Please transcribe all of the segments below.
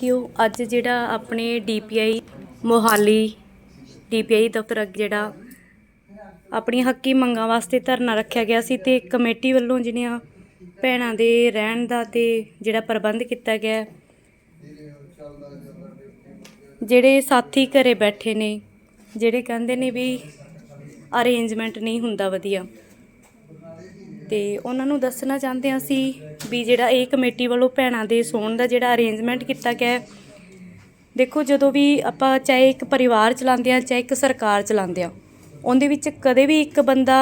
ਸਾਥੀਓ, ਅੱਜ ਜਿਹੜਾ ਆਪਣੇ ਡੀਪੀਆਈ ਮੋਹਾਲੀ ਡੀਪੀਆਈ ਦਫ਼ਤਰ ਅੱਗੇ ਜਿਹੜਾ ਆਪਣੀਆਂ ਹੱਕੀ ਮੰਗਾਂ ਵਾਸਤੇ ਧਰਨਾ ਰੱਖਿਆ ਗਿਆ ਸੀ ਤੇ ਕਮੇਟੀ ਵੱਲੋਂ ਜਿਹੜੀਆਂ ਭੈਣਾਂ ਦੇ ਰਹਿਣ ਦਾ ਤੇ ਜਿਹੜਾ ਪ੍ਰਬੰਧ ਕੀਤਾ ਗਿਆ ਜਿਹੜੇ ਸਾਥੀ ਘਰੇ ਬੈਠੇ ਨੇ, ਜਿਹੜੇ ਕਹਿੰਦੇ ਨੇ ਵੀ ਅਰੇਂਜਮੈਂਟ ਨਹੀਂ ਹੁੰਦਾ ਵਧੀਆ। ਤੇ ਉਹਨਾਂ ਨੂੰ ਦੱਸਣਾ ਚਾਹੁੰਦੇ ਹਾਂ ਅਸੀਂ ਵੀ ਜਿਹੜਾ ਇਹ ਕਮੇਟੀ ਵੱਲੋਂ ਭੈਣਾਂ ਦੇ ਸੌਣ ਦਾ ਜਿਹੜਾ ਅਰੇਂਜਮੈਂਟ ਕੀਤਾ ਗਿਆ ਦੇਖੋ ਜਦੋਂ ਵੀ ਆਪਾਂ ਚਾਹੇ ਇੱਕ ਪਰਿਵਾਰ ਚਲਾਉਂਦੇ ਆ ਚਾਹੇ ਇੱਕ ਸਰਕਾਰ ਚਲਾਉਂਦੇ ਆ ਉਹਦੇ ਵਿੱਚ ਕਦੇ ਵੀ ਇੱਕ ਬੰਦਾ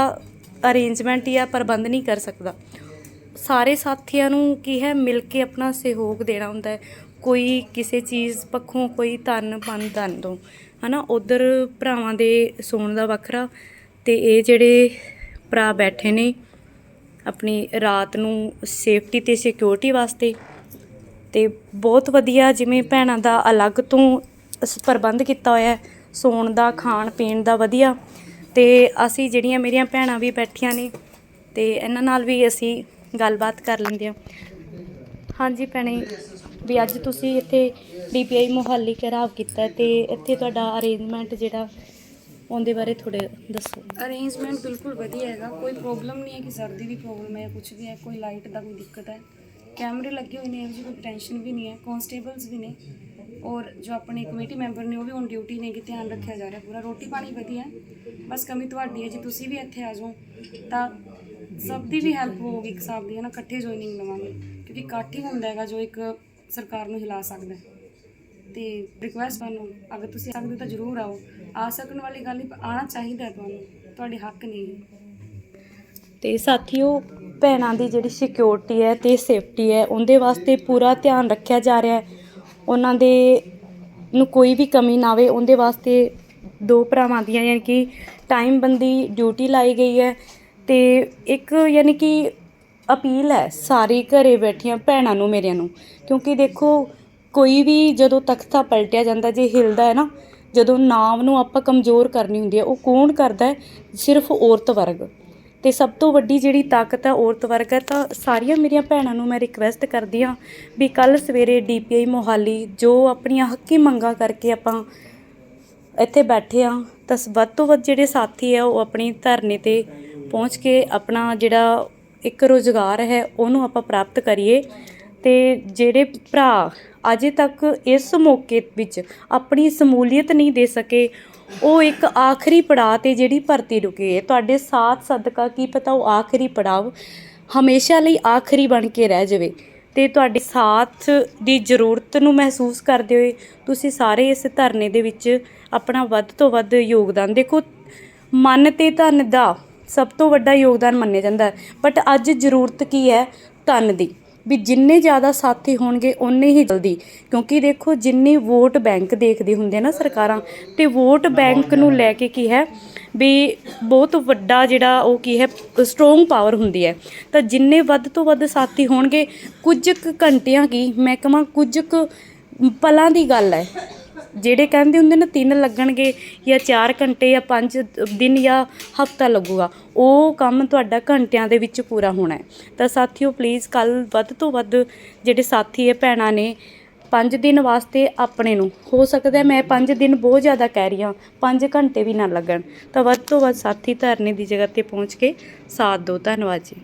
ਅਰੇਂਜਮੈਂਟ ਜਾਂ ਪ੍ਰਬੰਧ ਨਹੀਂ ਕਰ ਸਕਦਾ। ਸਾਰੇ ਸਾਥੀਆਂ ਨੂੰ ਕੀ ਹੈ, ਮਿਲ ਕੇ ਆਪਣਾ ਸਹਿਯੋਗ ਦੇਣਾ ਹੁੰਦਾ ਹੈ। ਕੋਈ ਕਿਸੇ ਚੀਜ਼ ਪੱਖੋਂ ਕੋਈ ਧਨ ਪਨ ਧਨ ਤੋਂ, ਹਨਾ? ਉਧਰ ਭਰਾਵਾਂ ਦੇ ਸੌਣ ਦਾ ਵੱਖਰਾ ਤੇ ਇਹ ਜਿਹੜੇ ਭਰਾ ਬੈਠੇ ਨੇ ਆਪਣੀ ਰਾਤ ਨੂੰ ਸੇਫਟੀ ਤੇ ਸਿਕਿਉਰਿਟੀ ਵਾਸਤੇ ਤੇ ਬਹੁਤ ਵਧੀਆ ਜਿਵੇਂ ਭੈਣਾਂ ਦਾ ਅਲੱਗ ਤੋਂ ਪ੍ਰਬੰਧ ਕੀਤਾ ਹੋਇਆ ਹੈ, ਸੌਣ ਦਾ, ਖਾਣ, ਪੀਣ ਦਾ ਵਧੀਆ ਤੇ ਅਸੀਂ ਜਿਹੜੀਆਂ ਮੇਰੀਆਂ ਭੈਣਾਂ ਵੀ ਬੈਠੀਆਂ ਨੇ ਤੇ ਇਹਨਾਂ ਨਾਲ ਵੀ ਅਸੀਂ ਗੱਲਬਾਤ ਕਰ ਲੈਂਦੇ ਹਾਂ। ਹਾਂਜੀ ਭੈਣੇ, ਵੀ ਅੱਜ ਤੁਸੀਂ ਇੱਥੇ ਡੀਪੀਆਈ ਮੁਹੱਲੀ ਘਰਾਵ ਕੀਤਾ ਹੈ ਤੇ ਇੱਥੇ ਤੁਹਾਡਾ ਅਰੇਂਜਮੈਂਟ ਜਿਹੜਾ ਉਹਦੇ ਬਾਰੇ ਥੋੜੇ ਦੱਸੋ। ਅਰੇਂਜਮੈਂਟ ਬਿਲਕੁਲ ਵਧੀਆ ਹੈਗਾ। ਕੋਈ ਪ੍ਰੋਬਲਮ ਨਹੀਂ ਹੈ ਕਿ ਸਰਦੀ ਦੀ ਪ੍ਰੋਬਲਮ ਹੈ ਕੁਝ ਵੀ ਹੈ, ਕੋਈ ਲਾਈਟ ਦਾ ਕੋਈ ਦਿੱਕਤ ਹੈ। ਕੈਮਰੇ ਲੱਗੇ ਹੋਏ ਨੇ ਇਹੋ ਜਿਹੀ ਕੋਈ ਟੈਨਸ਼ਨ ਵੀ ਨਹੀਂ ਹੈ। ਕਨਸਟੇਬਲਸ ਵੀ ਨੇ। ਔਰ ਜੋ ਆਪਣੇ ਕਮੇਟੀ ਮੈਂਬਰ ਨੇ, ਉਹ ਵੀ ਹੁਣ ਡਿਊਟੀ ਨੇ ਕਿ ਧਿਆਨ ਰੱਖਿਆ ਜਾ ਰਿਹਾ ਪੂਰਾ। ਰੋਟੀ ਪਾਣੀ ਵਧੀਆ ਬਸ ਕਮੀ ਤੁਹਾਡੀ ਹੈ। ਜੇ ਤੁਸੀਂ ਵੀ ਇੱਥੇ ਆ ਜਾਓ, ਤਾਂ ਸਭ ਦੀ ਵੀ ਹੈਲਪ ਹੋਊਗੀ ਇੱਕ ਹਿਸਾਬ ਦੀ, ਹੈ ਨਾ? ਇਕੱਠੇ ਜੁਆਇਨਿੰਗ ਲਵਾਂਗੇ। ਕਿਉਂਕਿ ਇਕੱਠ ਹੀ ਹੁੰਦਾ ਹੈਗਾ ਜੋ ਇੱਕ ਸਰਕਾਰ ਨੂੰ ਹਿਲਾ ਸਕਦਾ ਹੈ। ਤੇ ਰਿਕੁਐਸਟ ਤੁਹਾਨੂੰ, ਅਗਰ ਤੁਸੀਂ ਸਕਦੇ ਹੋ ਤਾਂ ਜ਼ਰੂਰ ਆਓ। ਆ ਸਕਣ ਵਾਲੀ ਗੱਲ ਨਹੀਂ ਆਣਾ ਚਾਹੀਦਾ ਤੁਹਾਨੂੰ। ਤੁਹਾਡੇ ਹੱਕ ਨੇ ਤੇ ਸਾਥੀਓ, ਭੈਣਾਂ ਦੀ ਜਿਹੜੀ ਸਿਕਿਉਰਿਟੀ ਹੈ ਤੇ ਸੇਫਟੀ ਹੈ, ਉਹਦੇ ਵਾਸਤੇ ਪੂਰਾ ਧਿਆਨ ਰੱਖਿਆ ਜਾ ਰਿਹਾ ਹੈ। ਉਹਨਾਂ ਦੇ ਨੂੰ ਕੋਈ ਵੀ ਕਮੀ ਨਾ ਆਵੇ, ਉਹਦੇ ਵਾਸਤੇ ਦੋ ਭਰਾਵਾਂ ਦੀਆਂ ਯਾਨੀ ਕਿ ਟਾਈਮ ਬੰਦੀ ਡਿਊਟੀ ਲਾਈ ਗਈ ਹੈ। ਤੇ ਇੱਕ ਯਾਨੀ ਕਿ ਅਪੀਲ ਹੈ, ਸਾਰੀ ਘਰੇ ਬੈਠੀਆਂ ਭੈਣਾਂ ਨੂੰ, ਮੇਰਿਆਂ ਨੂੰ। ਕਿਉਂਕਿ ਦੇਖੋ ਕੋਈ ਵੀ ਜਦੋਂ ਤਖਤਾ ਪਲਟਿਆ ਜਾਂਦਾ, ਜੇ ਹਿਲਦਾ ਹੈ ਨਾ, ਜਦੋਂ ਨਾਮ ਨੂੰ ਆਪਾਂ ਕਮਜ਼ੋਰ ਕਰਨੀ ਹੁੰਦੀ ਹੈ, ਉਹ ਕੌਣ ਕਰਦਾ ਸਿਰਫ ਔਰਤ ਵਰਗ। ਅਤੇ ਸਭ ਤੋਂ ਵੱਡੀ ਜਿਹੜੀ ਤਾਕਤ ਹੈ ਔਰਤ ਵਰਗ ਹੈ, ਤਾਂ ਸਾਰੀਆਂ ਮੇਰੀਆਂ ਭੈਣਾਂ ਨੂੰ ਮੈਂ ਰਿਕਵੈਸਟ ਕਰਦੀ ਹਾਂ ਵੀ ਕੱਲ੍ਹ ਸਵੇਰੇ ਡੀ ਪੀ ਆਈ ਮੋਹਾਲੀ ਜੋ ਆਪਣੀਆਂ ਹੱਕੀ ਮੰਗਾਂ ਕਰਕੇ ਆਪਾਂ ਇੱਥੇ ਬੈਠੇ ਆ ਤਾਂ ਵੱਧ ਤੋਂ ਵੱਧ ਜਿਹੜੇ ਸਾਥੀ ਆ ਉਹ ਆਪਣੀ ਧਰਨੇ ਤੇ ਪਹੁੰਚ ਕੇ ਆਪਣਾ ਜਿਹੜਾ ਇੱਕ ਰੋਜ਼ਗਾਰ ਹੈ, ਉਹਨੂੰ ਆਪਾਂ ਪ੍ਰਾਪਤ ਕਰੀਏ। ਤੇ ਜਿਹੜੇ ਭਰਾ ਅਜੇ ਤੱਕ ਇਸ ਮੌਕੇ ਵਿੱਚ ਆਪਣੀ ਸਮੂਲੀਅਤ ਨਹੀਂ ਦੇ ਸਕੇ, ਉਹ ਇੱਕ ਆਖਰੀ ਪੜਾਅ ਤੇ ਜਿਹੜੀ ਭਰਤੀ ਰੁਕੇ। ਹੈ ਤੁਹਾਡੇ ਸਾਥ ਸਦਕਾ ਕੀ ਪਤਾ ਉਹ ਆਖਰੀ ਪੜਾਅ ਹਮੇਸ਼ਾ ਲਈ ਆਖਰੀ ਬਣ ਕੇ ਰਹਿ ਜਾਵੇ। ਤੇ ਤੁਹਾਡੇ ਸਾਥ ਦੀ ਜ਼ਰੂਰਤ ਨੂੰ ਮਹਿਸੂਸ ਕਰਦੇ ਹੋਏ ਤੁਸੀਂ ਸਾਰੇ ਇਸ ਧਰਨੇ ਦੇ ਵਿੱਚ ਆਪਣਾ ਵੱਧ ਤੋਂ ਵੱਧ ਯੋਗਦਾਨ ਦੇਖੋ। ਮਨ ਤੇ ਧਨ ਦਾ ਸਭ ਤੋਂ ਵੱਡਾ ਯੋਗਦਾਨ ਮੰਨਿਆ ਜਾਂਦਾ ਬਟ ਅੱਜ ਜ਼ਰੂਰਤ ਕੀ ਹੈ? ਧਨ ਦੀ। ਵੀ ਜਿੰਨੇ ਜ਼ਿਆਦਾ ਸਾਥੀ ਹੋਣਗੇ ਉਨੇ ਹੀ ਜਲਦੀ। ਕਿਉਂਕਿ ਦੇਖੋ, ਜਿੰਨੇ ਵੋਟ ਬੈਂਕ ਦੇਖਦੇ ਹੁੰਦੇ ਨਾ ਸਰਕਾਰਾਂ, ਤੇ ਵੋਟ ਬੈਂਕ ਨੂੰ ਲੈ ਕੇ ਕੀ ਹੈ, ਵੀ ਬਹੁਤ ਵੱਡਾ ਜਿਹੜਾ ਉਹ ਕੀ ਹੈ ਸਟਰੋਂਗ ਪਾਵਰ ਹੁੰਦੀ ਹੈ। ਤਾਂ ਜਿੰਨੇ ਵੱਧ ਤੋਂ ਵੱਧ ਸਾਥੀ ਹੋਣਗੇ, ਕੁਝ ਕੁ ਘੰਟਿਆਂ ਕੀ, ਮੈਂ ਕਹਾਂ ਕੁਝ ਕੁ ਪਲਾਂ ਦੀ ਗੱਲ ਹੈ ਜਿਹੜੇ ਕਹਿੰਦੇ ਹੁੰਦੇ ਨੇ ਤਿੰਨ ਲੱਗਣਗੇ ਜਾਂ 4 ਘੰਟੇ ਜਾਂ 5 ਦਿਨ ਜਾਂ ਹਫਤਾ ਲੱਗੂਗਾ, ਉਹ ਕੰਮ ਤੁਹਾਡਾ ਘੰਟਿਆਂ ਦੇ ਵਿੱਚ ਪੂਰਾ ਹੋਣਾ ਹੈ। ਤਾਂ ਸਾਥੀਓ ਪਲੀਜ਼ ਕੱਲ ਵੱਧ ਤੋਂ ਵੱਧ ਜਿਹੜੇ ਸਾਥੀ ਹੈ, ਭੈਣਾਂ ਨੇ 5 ਦਿਨ ਵਾਸਤੇ ਆਪਣੇ ਨੂੰ, ਹੋ ਸਕਦਾ ਮੈਂ 5 ਦਿਨ ਬਹੁਤ ਜ਼ਿਆਦਾ ਕਹਿ ਰਹੀ ਹਾਂ 5 ਘੰਟੇ ਵੀ ਨਾ ਲੱਗਣ। ਤਾਂ ਵੱਧ ਤੋਂ ਵੱਧ ਸਾਥੀ ਧਰਨੇ ਦੀ ਜਗ੍ਹਾ ਤੇ ਪਹੁੰਚ ਕੇ ਸਾਥ ਦਿਓ। ਧੰਨਵਾਦ ਜੀ।